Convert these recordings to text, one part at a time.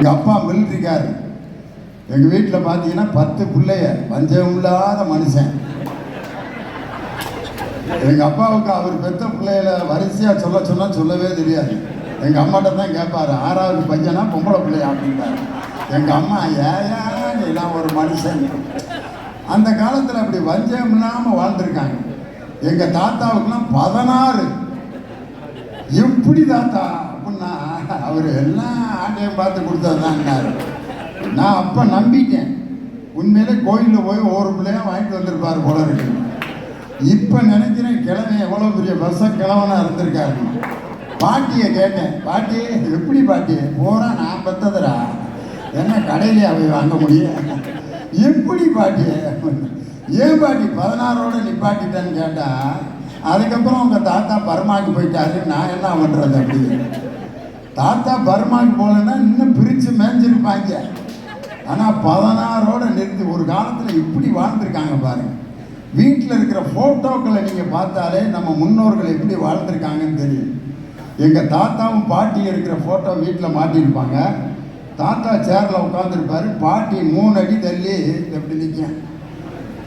எங்கள் அப்பா மிலிட்ரிக்காரு. எங்கள் வீட்டில் பார்த்தீங்கன்னா பத்து பிள்ளைய பஞ்சம் இல்லாத மனுஷன். எங்கள் அப்பாவுக்கு அவர் பெத்த பிள்ளைகளை வரிசையாக சொல்ல சொன்னால் சொல்லவே தெரியாது. எங்கள் அம்மாட்ட தான் கேட்பாரு ஆறாவது பையனா பொம்பளை பிள்ளையா? அப்படின்றார் எங்கள் அம்மா ஏயா நீலாம் ஒரு மனுஷன். அந்த காலத்தில் அப்படி வஞ்சம் இல்லாமல் வாழ்ந்துருக்காங்க. எங்கள் தாத்தாவுக்குலாம் பதினாறு. எப்படி தாத்தா? அப்படின்னா அவர் எல்லாம் ஆண்டையும் பார்த்து கொடுத்ததுதான்னாரு நான் அப்போ நம்பிட்டேன். உண்மையிலே கோயிலில் போய் ஒவ்வொரு பிள்ளையும் வாங்கிட்டு வந்திருப்பார் போல இருக்கு. இப்போ நினைக்கிறேன் கிழமை எவ்வளோ பெரிய பஸ்ஸாக கிழவனாக இருந்திருக்காரு. பாட்டியை கேட்டேன் பாட்டி எப்படி பாட்டி? போகிறா நான் பெத்ததுடா. என்ன கடையிலே அவை வாங்க முடியும் எப்படி பாட்டி? ஏன் பாட்டி பதினாறோட நிப்பாட்டிட்டேன்னு கேட்டால் அதுக்கப்புறம் உங்கள் தாத்தா பர்மாக்கு போயிட்டாரு நான் என்ன பண்ணுறது அப்படி? தாத்தா பர்மாக்கு போகலன்னா இன்னும் பிரித்து மேய்ஞ்சிருப்பாங்க ஆனால் பதினாறோட நிறுத்தி ஒரு காலத்தில் இப்படி வாழ்ந்திருக்காங்க பாருங்க. வீட்டில் இருக்கிற ஃபோட்டோக்களை நீங்கள் பார்த்தாலே நம்ம முன்னோர்கள் எப்படி வாழ்ந்திருக்காங்கன்னு தெரியும். எங்கள் தாத்தாவும் பாட்டியும் இருக்கிற ஃபோட்டோ வீட்டில் மாட்டியிருப்பாங்க. தாத்தா சேரில் உட்காந்துருப்பாரு பாட்டி மூணு அடி தள்ளி எப்படி நிற்கும்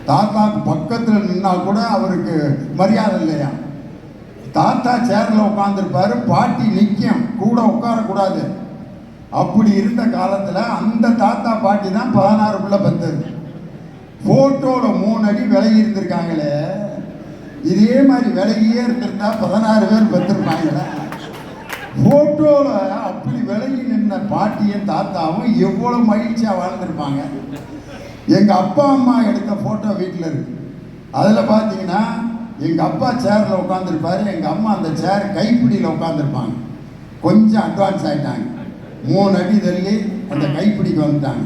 தாத்தாவுக்கு பக்கத்தில் நின்னா கூட அவருக்கு மரியாதை இல்லையா? தாத்தா சேரில் உட்காந்துருப்பாரு பாட்டி நிற்கும் கூட உட்காரக்கூடாது. அப்படி இருந்த காலத்தில் அந்த தாத்தா பாட்டி தான் பதினாறு பிள்ளை ஃபோட்டோவில் மூணு அடி விலகி இருந்திருக்காங்களே. இதே மாதிரி விலகியே இருந்திருந்தா பதினாறு பேர் பெற்றிருப்பாங்களே ஃபோட்டோவில் அப்படி விலகி நின்ன பாட்டியும் தாத்தாவும் எவ்வளோ மகிழ்ச்சியாக வாழ்ந்துருப்பாங்க. எங்கள் அப்பா அம்மா எடுத்த ஃபோட்டோ வீட்டில் இருக்கு. அதில் பார்த்தீங்கன்னா எங்கள் அப்பா சேரில் உட்காந்துருப்பாரு எங்கள் அம்மா அந்த சேர் கைப்பிடியில் உட்காந்துருப்பாங்க கொஞ்சம் அட்வான்ஸ் ஆகிட்டாங்க மூணு அடி தள்ளி அந்த கைப்பிடிக்கு வந்துட்டாங்க.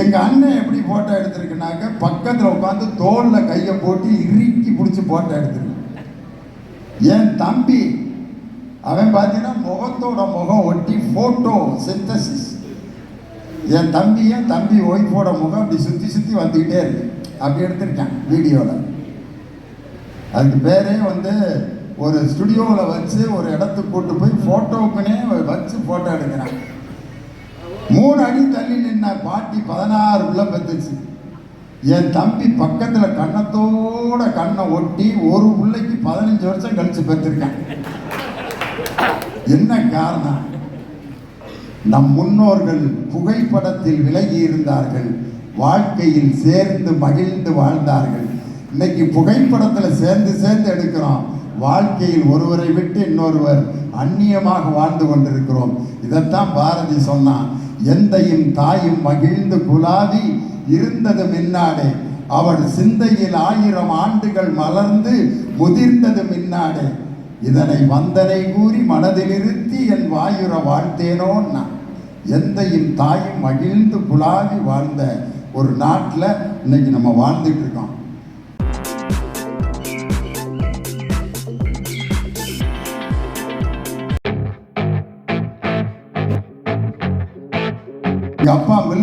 எங்கள் அண்ணன் எப்படி ஃபோட்டோ எடுத்திருக்குனாக்க பக்கத்தில் உட்காந்து தோளில் கையை போட்டு இறுக்கி பிடிச்சி ஃபோட்டோ எடுத்திருக்கு என் தம்பி அவன் பார்த்தீங்கன்னா முகத்தோட முகம் ஒட்டி ஃபோட்டோ சிந்தசிஸ் என் தம்பியும் தம்பி ஒய்ஃபோட முகம் அப்படி சுற்றி சுற்றி வந்துக்கிட்டே இருக்கு. அப்படி எடுத்திருக்கேன் வீடியோவில் அதுக்கு பேரே வந்து ஒரு ஸ்டுடியோவில் வச்சு ஒரு இடத்துக்கு கூட்டு போய் ஃபோட்டோவுக்குனே வச்சு ஃபோட்டோ எடுக்கிறான். மூணு அடி தள்ளி நின்ன பாட்டி பதினாறு உள்ள பெற்றுச்சு என் தம்பி பக்கத்தில் கண்ணத்தோட கண்ணை ஒட்டி ஒரு பிள்ளைக்கு பதினஞ்சு வருஷம் கழிச்சு பெற்றிருக்கேன் என்ன காரணம்? நம் முன்னோர்கள் புகைப்படத்தில் விலகி இருந்தார்கள். வாழ்க்கையில் சேர்ந்து மகிழ்ந்து வாழ்ந்தார்கள். இன்னைக்கு புகைப்படத்தில் சேர்ந்து சேர்ந்து எடுக்கிறோம். வாழ்க்கையில் ஒருவரை விட்டு இன்னொருவர் அந்நியமாக வாழ்ந்து கொண்டிருக்கிறோம். இதைத்தான் பாரதி சொன்னான். எந்தையும் தாயும் மகிழ்ந்து குலாவி இருந்தது மின்னாடே. அவள் சிந்தையில் ஆயிரம் ஆண்டுகள் மலர்ந்து முதிர்ந்தது மின்னாடே. இதனை வந்தனை கூறி மனதில் இருத்தி என் வாயுற வாழ்த்தேனோன்னா எந்தையும் தாயும் மகிழ்ந்து குலாவி வாழ்ந்த ஒரு நாட்டில் இன்னைக்கு நம்ம வாழ்ந்துட்டு இருக்கோம். எங்கள் அப்பா மில்